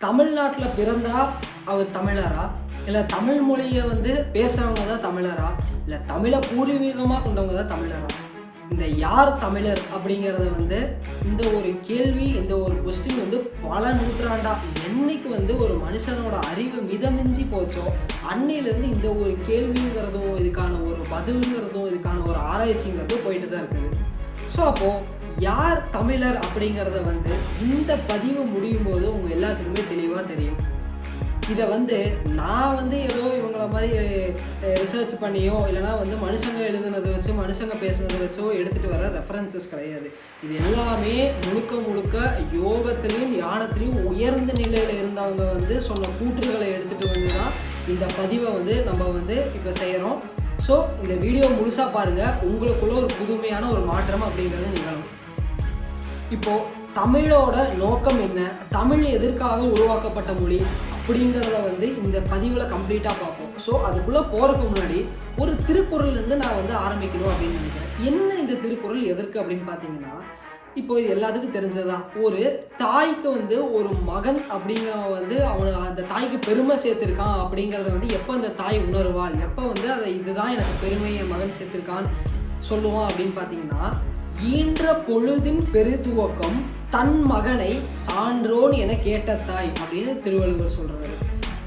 தமிழ்நாட்டில் பிறந்தா அவர் தமிழரா? இல்லை தமிழ் மொழியை வந்து பேசுகிறவங்க தான் தமிழரா? இல்லை தமிழை பூர்வீகமாக கொண்டவங்க தான் தமிழரா? இந்த யார் தமிழர் அப்படிங்கிறத வந்து இந்த ஒரு கேள்வி இந்த ஒரு கொஸ்டின் வந்து பல நூற்றாண்டா என்னைக்கு வந்து ஒரு மனுஷனோட அறிவு மிதமிஞ்சி போச்சோ அன்னையிலேருந்து இந்த ஒரு கேள்விங்கிறதும் இதுக்கான ஒரு பதிலுங்கிறதும் இதுக்கான ஒரு ஆராய்ச்சிங்கிறதும் போயிட்டு தான் இருக்குது. ஸோ அப்போது யார் தமிழர் அப்படிங்கிறத வந்து இந்த பதிவு முடியும் போது உங்கள் எல்லாத்துக்குமே தெளிவாக தெரியும். இதை வந்து நான் வந்து ஏதோ இவங்கள மாதிரி ரிசர்ச் பண்ணியோ இல்லைனா வந்து மனுஷங்க எழுதுனதை வச்சு மனுஷங்க பேசுனதை வச்சோ எடுத்துகிட்டு வர ரெஃபரன்சஸ் கிடையாது. இது எல்லாமே முழுக்க முழுக்க யோகத்திலையும் ஞானத்திலையும் உயர்ந்த நிலையில் இருந்தவங்க வந்து சொன்ன கூற்றுகளை எடுத்துகிட்டு வந்து தான் இந்த பதிவை வந்து நம்ம வந்து இப்போ செய்கிறோம் ஸோ இந்த வீடியோ முழுசாக பாருங்கள் உங்களுக்குள்ள ஒரு புதுமையான ஒரு மாற்றம் அப்படிங்கிறது நிகழும். இப்போ தமிழோட நோக்கம் என்ன? தமிழ் எதற்காக உருவாக்கப்பட்ட மொழி அப்படிங்கிறத வந்து இந்த பதிவில் கம்ப்ளீட்டாக பார்ப்போம். ஸோ அதுக்குள்ளே போகிறதுக்கு முன்னாடி ஒரு திருக்குறள்லேருந்து நான் வந்து ஆரம்பிக்கணும் அப்படின்னு நினைக்கிறேன். என்ன இந்த திருக்குறள் எதற்கு அப்படின்னு பார்த்தீங்கன்னா இப்போ இது எல்லாத்துக்கும் தெரிஞ்சதுதான். ஒரு தாய்க்கு வந்து ஒரு மகன் அப்படிங்கிறவன் வந்து அவனை அந்த தாய்க்கு பெருமை சேர்த்துருக்கான் அப்படிங்கிறத வந்து எப்போ அந்த தாய் உணர்வாள்? எப்போ வந்து அதை இதுதான் எனக்கு பெருமையை மகன் சேர்த்துருக்கான்னு சொல்லுவான் அப்படின்னு பார்த்தீங்கன்னா ஈன்ற பொழுதின் பெருதுவக்கம் தன் மகனை சான்றோன் என கேட்ட தாய் அப்படின்னு திருவள்ளுவர் சொல்றாரு.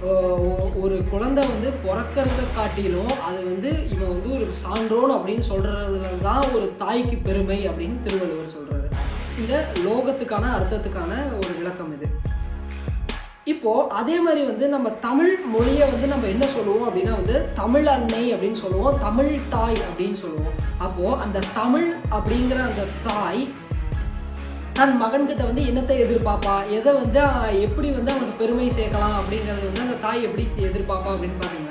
ஓ- ஒரு குழந்தை வந்து பிறக்கிறத காட்டிலும் அது வந்து இவன் வந்து ஒரு சான்றோன் அப்படின்னு சொல்றதுல தான் ஒரு தாய்க்கு பெருமை அப்படின்னு திருவள்ளுவர் சொல்றாரு. இந்த லோகத்துக்கான அர்த்தத்துக்கான ஒரு விளக்கம் இது. இப்போ அதே மாதிரி வந்து நம்ம தமிழ் மொழியை வந்து நம்ம என்ன சொல்லுவோம் அப்படின்னா வந்து தமிழ் அன்னை அப்படின்னு சொல்லுவோம் தமிழ் தாய் அப்படின்னு சொல்லுவோம். அப்போ அந்த தமிழ் அப்படிங்கிற அந்த தாய் தன் மகன்கிட்ட வந்து என்னத்தை எதிர்பார்ப்பா? எதை வந்து எப்படி வந்து அவனுக்கு பெருமை சேர்க்கலாம் அப்படிங்கிறது வந்து அந்த தாய் எப்படி எதிர்பார்ப்பா அப்படின்னு பார்த்தீங்கன்னா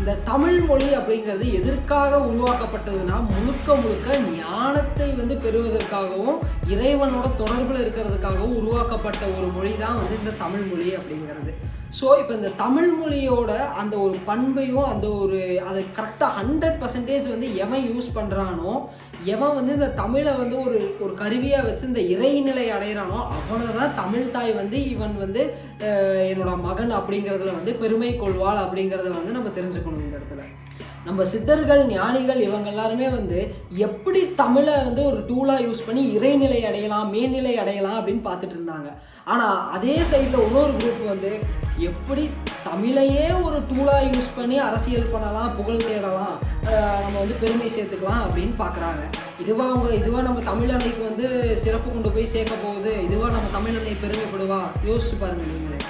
இந்த தமிழ் மொழி அப்படிங்கிறது எதற்காக உருவாக்கப்பட்டதுன்னா முழுக்க முழுக்க ஞானத்தை வந்து பெறுவதற்காகவும் இறைவனோட தொடர்பில் இருக்கிறதுக்காகவும் உருவாக்கப்பட்ட ஒரு மொழி தான் வந்து இந்த தமிழ் மொழி அப்படிங்கிறது. ஸோ இப்போ இந்த தமிழ் மொழியோட அந்த ஒரு பண்பையும் அந்த ஒரு அதை கரெக்டாக ஹண்ட்ரட் பர்சன்டேஜ் வந்து எவன் யூஸ் பண்ணுறானோ எவன் வந்து இந்த தமிழை வந்து ஒரு ஒரு கருவியாக வச்சு இந்த இறைநிலை அடைகிறானோ அவனை தான் தமிழ் தாய் வந்து இவன் வந்து என்னோட மகன் அப்படிங்கிறதுல வந்து பெருமை கொள்வாள் அப்படிங்கிறத வந்து நம்ம தெரிஞ்சுக்கணும். நம்ம சித்தர்கள் ஞானிகள் இவங்க எல்லாருமே வந்து எப்படி தமிழை வந்து ஒரு டூலாக யூஸ் பண்ணி இறைநிலை அடையலாம் மேல்நிலை அடையலாம் அப்படின்னு பார்த்துட்டு இருந்தாங்க. ஆனால் அதே சைடில் இன்னொரு குரூப் வந்து எப்படி தமிழையே ஒரு டூலாக யூஸ் பண்ணி அரசியல் பண்ணலாம் புகழ் தேடலாம் நம்ம வந்து பெருமை சேர்த்துக்கலாம் அப்படின்னு பார்க்குறாங்க. இதுவாக அவங்க இதுவாக நம்ம தமிழ் அன்னைக்கு வந்து சிறப்பு கொண்டு போய் சேர்க்க போகுது இதுவாக நம்ம தமிழ் அன்னை பெருமைப்படுவா? யோசிச்சு பாருங்க நீங்களே.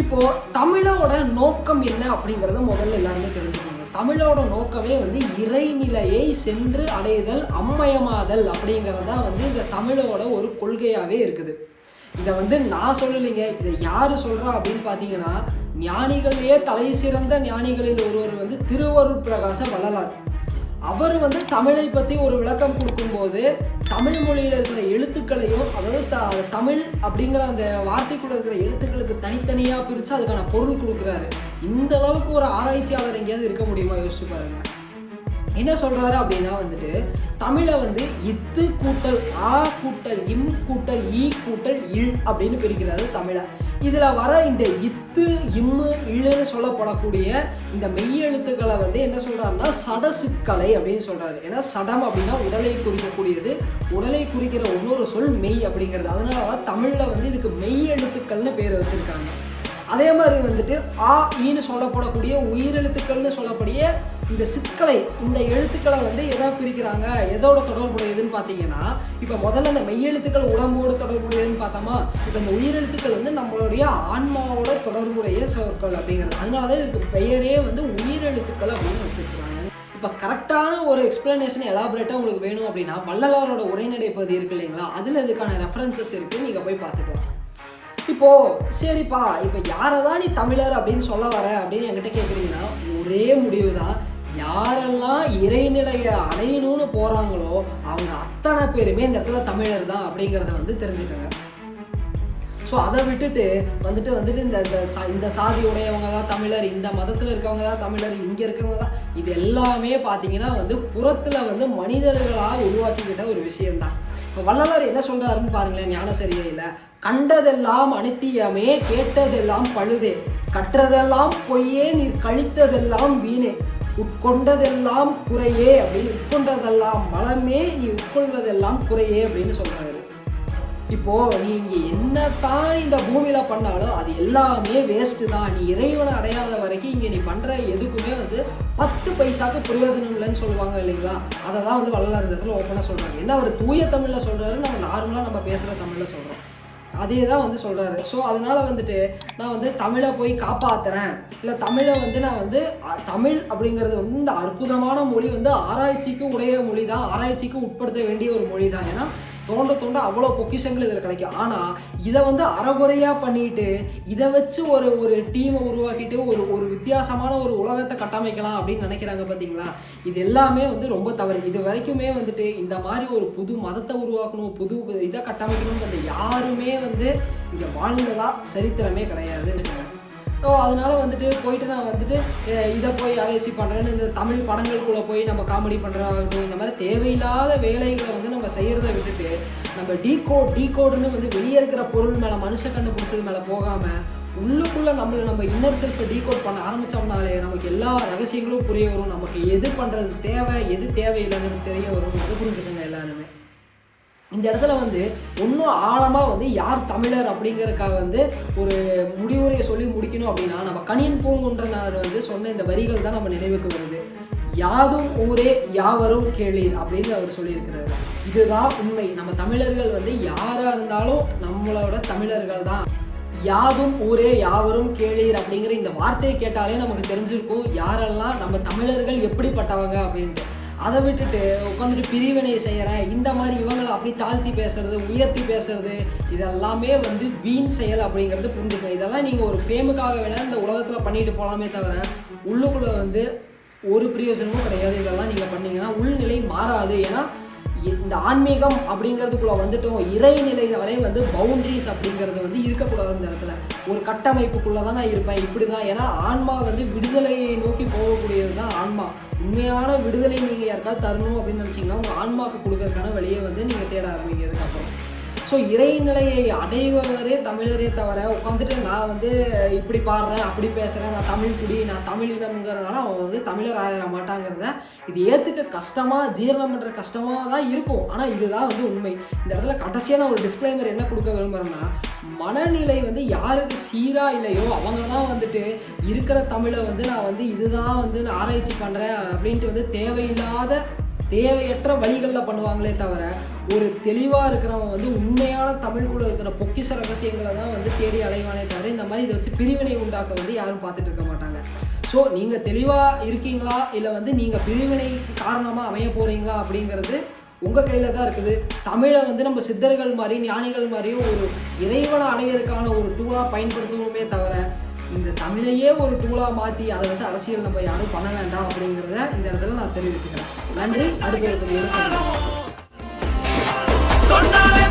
இப்போ தமிழோட நோக்கம் என்ன அப்படிங்கறத முதல்ல எல்லாருமே தெரிஞ்சுக்கோங்க. தமிழோட நோக்கமே வந்து இறைநிலையை சென்று அடைதல் அம்மயமாதல் அப்படிங்கிறது தான் வந்து இந்த தமிழோட ஒரு கொள்கையாவே இருக்குது. இதை வந்து நான் சொல்லலைங்க. இதை யாரு சொல்றா அப்படின்னு பார்த்தீங்கன்னா ஞானிகளையே தலை சிறந்த ஞானிகளில் ஒருவர் வந்து திருவருட் பிரகாச வள்ளலார். அவர் வந்து தமிழை பற்றி ஒரு விளக்கம் கொடுக்கும்போது தமிழ் மொழியில் இருக்கிற எழுத்துக்களையும் அதாவது த தமிழ் அப்படிங்கிற அந்த வார்த்தைக்குள்ள இருக்கிற எழுத்துக்களுக்கு தனித்தனியாக பிரித்து அதுக்கான பொருள் கொடுக்குறாரு. இந்த அளவுக்கு ஒரு ஆராய்ச்சியாளர் எங்கேயாவது இருக்க முடியுமா? யோசிச்சு பாருங்க. என்ன சொல்றாரு அப்படின்னா வந்துட்டு தமிழை வந்து இத்து கூட்டல் ஆ கூட்டல் இம் கூட்டல் ஈ கூட்டல் இல் அப்படின்னு பிரிக்கிறாரு தமிழை. இதுல வர இந்த இத்து இம்மு இழுன்னு சொல்லப்படக்கூடிய இந்த மெய்யெழுத்துக்களை வந்து என்ன சொல்றாருன்னா சடசிக்கலை அப்படின்னு சொல்றாரு. ஏன்னா சடம் அப்படின்னா உடலை குறிக்கக்கூடியது. உடலை குறிக்கிற இன்னொரு சொல் மெய் அப்படிங்கிறது. அதனால தான் தமிழ்ல வந்து இதுக்கு மெய்யெழுத்துக்கள்னு பேர் வச்சிருக்காங்க. அதே மாதிரி வந்துட்டு ஆ ஈன்னு சொல்லப்படக்கூடிய உயிரெழுத்துக்கள்னு சொல்லக்கூடிய இந்த சிக்கலை இந்த எழுத்துக்களை வந்து எதா பிரிக்கிறாங்க எதோட தொடர்புடையதுன்னு பார்த்தீங்கன்னா இப்போ முதல்ல இந்த மெய்யெழுத்துக்கள் உடம்போடு தொடர்புடையதுன்னு பார்த்தோமா இப்போ இந்த உயிரெழுத்துக்கள் வந்து நம்மளுடைய ஆன்மாவோட தொடர்புடைய சொற்கள் அப்படிங்கிறது. அதனால தான் இதுக்கு பெயரே வந்து உயிரெழுத்துக்கள் அப்படின்னு வச்சுருக்காங்க இப்போ கரெக்டான ஒரு எக்ஸ்பிளனேஷன் எலாபரேட்டாக உங்களுக்கு வேணும் அப்படின்னா வள்ளலாரோட உரைநடை பகுதி இருக்கு இல்லைங்களா? அதில் இதுக்கான ரெஃபரன்சஸ் இருக்குது நீங்கள் போய் பார்த்துக்கலாம் இப்போ சரிப்பா இப்போ யாரை தான் நீ தமிழர் அப்படின்னு சொல்ல வர அப்படின்னு என்கிட்ட கேட்குறீங்கன்னா ஒரே முடிவு தான் யாரெல்லாம் இறைநிலையை அடையணும்னு போறாங்களோ அவங்க அத்தனை பேருமே இந்த இடத்துல தமிழர் தான் அப்படிங்கிறத வந்து தெரிஞ்சுக்கங்க. ஸோ அதை விட்டுட்டு வந்துட்டு வந்துட்டு இந்த இந்த சா- இந்த சாதி உடையவங்க தான் தமிழர் இந்த மதத்தில் இருக்கவங்க தான் தமிழர் இங்கே இருக்கவங்க தான் இது எல்லாமே பார்த்தீங்கன்னா வந்து புறத்தில் வந்து மனிதர்களாக உருவாக்கிக்கிட்ட ஒரு விஷயம்தான். வள்ளலார் என்ன சொல்றாருன்னு பாருங்களேன் ஞானசரியையில கண்டதெல்லாம் அனித்தியமே கேட்டதெல்லாம் பழுதே கற்றதெல்லாம் பொய்யே நீர் கழித்ததெல்லாம் வீணே உட்கொண்டதெல்லாம் குறையே அப்படின்னு உட்கொண்டதெல்லாம் மலமே நீ உட்கொள்வதெல்லாம் குறையே அப்படின்னு சொல்றாரு. இப்போ நீ இங்க என்னத்தான் இந்த பூமியில பண்ணாலும் அது எல்லாமே வேஸ்ட் தான். நீ இறைவனை அடையாத வரைக்கும் இங்க நீ பண்ற எதுக்குமே வந்து பத்து பைசாக்கு பிரயோஜனம் இல்லைன்னு சொல்லுவாங்க இல்லைங்களா? அதை தான் வந்து வள்ளலார் இந்த இடத்துல ஓப்பனாக சொல்கிறாங்க என்ன அவர் தூய தமிழில் சொல்கிறாரு நம்ம நார்மலாக நம்ம பேசுகிற தமிழில் சொல்கிறோம் அதே தான் வந்து சொல்கிறாரு ஸோ அதனால் வந்துட்டு நான் வந்து தமிழை போய் காப்பாற்றுறேன் இல்லை தமிழை வந்து நான் வந்து தமிழ் அப்படிங்கிறது வந்து இந்த அற்புதமான மொழி வந்து ஆராய்ச்சிக்கு உடைய மொழி தான் ஆராய்ச்சிக்கு உட்படுத்த வேண்டிய ஒரு மொழி தான் ஏன்னா தோண்ட தோண்ட அவ்வளோ பொக்கிஷங்கள் இதில் கிடைக்கும். ஆனால் இதை வந்து அறகுறையாக பண்ணிட்டு இதை வச்சு ஒரு ஒரு டீமை உருவாக்கிட்டு ஒரு ஒரு வித்தியாசமான ஒரு உலகத்தை கட்டமைக்கலாம் அப்படின்னு நினைக்கிறாங்க பார்த்தீங்களா இது எல்லாமே வந்து ரொம்ப தவறு. இது வரைக்குமே வந்துட்டு இந்த மாதிரி ஒரு புது மதத்தை உருவாக்கணும் புது இதை கட்டமைக்கணும்னு வந்து யாருமே வந்து இங்கே வாழ்ந்ததா சரித்திரமே கிடையாது ஸோ அதனால் வந்துட்டு போயிட்டு நான் வந்துட்டு இதை போய் அலைசி பண்ணுறேன்னு இந்த தமிழ் படங்களுக்குள்ளே போய் நம்ம காமெடி பண்ணுறாகட்டும் இந்த மாதிரி தேவையில்லாத வேலைகளை வந்து நம்ம செய்கிறத விட்டுட்டு நம்ம டீகோட் டீகோடுன்னு வந்து வெளியே இருக்கிற பொருள் மேலே மனுஷ கண்டுபிடிச்சது மேலே போகாமல் உள்ளுக்குள்ளே நம்மளை நம்ம இன்னர் செல்ஃபை டீகோட் பண்ண ஆரம்பித்தோம்னாலே நமக்கு எல்லா ரகசியங்களும் புரிய வரும். நமக்கு எது பண்ணுறது தேவை எது தேவையில்லைங்கிறது தெரிய வரும். அதை புரிஞ்சுக்கோங்க எல்லாருமே. இந்த இடத்துல வந்து இன்னும் ஆழமாக வந்து யார் தமிழர் அப்படிங்கிறதுக்காக வந்து ஒரு முடிவுரையை சொல்லி முடிக்கணும் அப்படின்னா நம்ம கணியன் பூங்குன்றனார் வந்து சொன்ன இந்த வரிகள் தான் நம்ம நினைவுக்கு வருது. யாதும் ஊரே யாவரும் கேளீர் அப்படின்னு அவர் சொல்லியிருக்கிறாரு. இதுதான் உண்மை. நம்ம தமிழர்கள் வந்து யாராக இருந்தாலும் நம்மளோட தமிழர்கள் தான். யாதும் ஊரே யாவரும் கேளீர் அப்படிங்கிற இந்த வார்த்தையை கேட்டாலே நமக்கு தெரிஞ்சிருக்கும் யாரெல்லாம் நம்ம தமிழர்கள் எப்படிப்பட்டவங்க அப்படின்ட்டு. அதை விட்டுட்டு உட்காந்துட்டு பிரிவினை செய்கிறேன் இந்த மாதிரி இவங்களை அப்படி தாழ்த்தி பேசுறது உயர்த்தி பேசுறது இதெல்லாமே வந்து வீண் செயல் அப்படிங்கிறது புரிஞ்சுக்கணும். இதெல்லாம் நீங்கள் ஒரு ஃபேமுக்காக வேணால் இந்த உலகத்தில் பண்ணிட்டு போகலாமே தவிர உள்ளுக்குள்ளே வந்து ஒரு பிரயோஜனமும் கிடையாது. இதெல்லாம் நீங்கள் பண்ணீங்கன்னா உள்நிலை மாறாது. ஏன்னா இந்த ஆன்மீகம் அப்படிங்கிறதுக்குள்ள வந்துட்டோம். இறைநிலைனாலே வந்து பவுண்டரிஸ் அப்படிங்கிறது வந்து இருக்கக்கூடாது இந்த இடத்துல. ஒரு கட்டமைப்புக்குள்ள தான் நான் இருப்பேன் இப்படி தான் ஏன்னா ஆன்மா வந்து விடுதலையை நோக்கி போகக்கூடியது தான் ஆன்மா. உண்மையான விடுதலை நீங்கள் யாருக்காவது தரணும் அப்படின்னு நினச்சிங்கன்னா உங்கள் ஆன்மாவுக்கு கொடுக்கறதுக்கான வழியை வந்து நீங்கள் தேட ஆரம்பிங்க ஸோ இறைநிலையை அடைபவரே தமிழரே தவிர உட்காந்துட்டு நான் வந்து இப்படி பாடுறேன் அப்படி பேசுகிறேன் நான் தமிழ் குடி நான் தமிழ் இனம்ங்கிறதுனால அவன் வந்து தமிழர் ஆயிட மாட்டாங்கிறத இது ஏற்றுக்க கஷ்டமாக ஜீரணம் பண்ணுற கஷ்டமாக தான் இருக்கும். ஆனால் இதுதான் வந்து உண்மை. இந்த இடத்துல கடைசியான ஒரு டிஸ்க்ளைமர் என்ன கொடுக்க விரும்புகிறேன்னா மனநிலை வந்து யாருக்கு சீராக இல்லையோ அவங்க தான் வந்துட்டு இருக்கிற தமிழை வந்து நான் வந்து இதுதான் வந்து நான் ஆராய்ச்சி பண்ணுறேன் அப்படின்ட்டு வந்து தேவையில்லாத தேவையற்ற வழிகளில் பண்ணுவாங்களே தவிர ஒரு தெளிவாக இருக்கிறவங்க வந்து உண்மையான தமிழ்குள்ள இருக்கிற பொக்கிச ரகசியங்களை தான் வந்து தேடி அலைவானே தவிர இந்த மாதிரி இதை வச்சு பிரிவினை உண்டாக்க வந்து யாரும் பார்த்துட்டு இருக்க மாட்டாங்க. ஸோ நீங்கள் தெளிவாக இருக்கீங்களா? இல்லை வந்து நீங்கள் பிரிவினை காரணமாக அமைய போகிறீங்களா அப்படிங்கிறது உங்கள் கையில் தான் இருக்குது. தமிழை வந்து நம்ம சித்தர்கள் மாதிரி ஞானிகள் மாதிரியும் ஒரு இறைவனை அடையிறதுக்கான ஒரு டூலாக பயன்படுத்தணுமே தவிர இந்த தமிழையே ஒரு டூலாக மாற்றி அதை வச்சு அரசியல் நம்ம யாரும் பண்ண வேண்டாம் அப்படிங்கிறத இந்த இடத்துல நான் தெரிவிச்சுக்கிறேன். நன்றி. அடுத்த சொன்னாலே